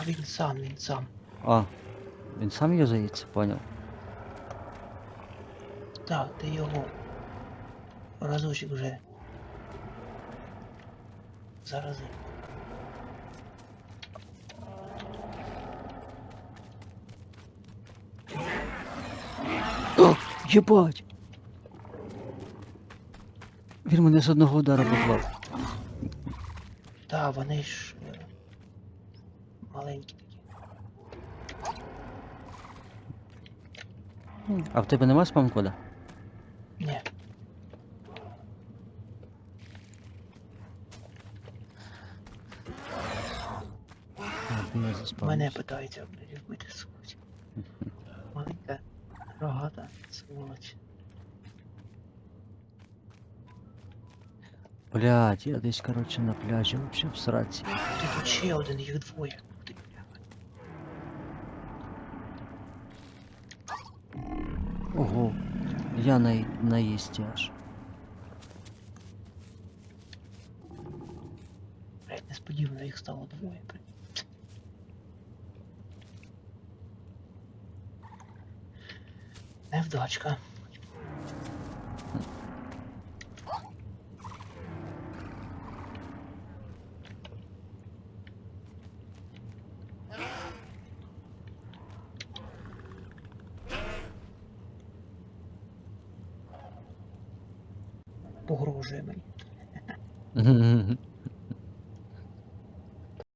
А він сам, він сам. А, він сам юзається, поняв. Так, ти його разочок вже. Зарази. О, єбать! Він мене з одного удару поклав. Так, вони ж маленькі такі. А в тебе нема спамкода? Ні, мене питаються вбити сволоч. Маленька, рогата, сволоч. Блядь, я десь, короче, на пляжі вообще в сраці. Ти тут ще один, їх двоє. Ого, я на, наїсті аж. Блять, несподівано їх стало двоє. блядь. Невдачка. Погрожує мені.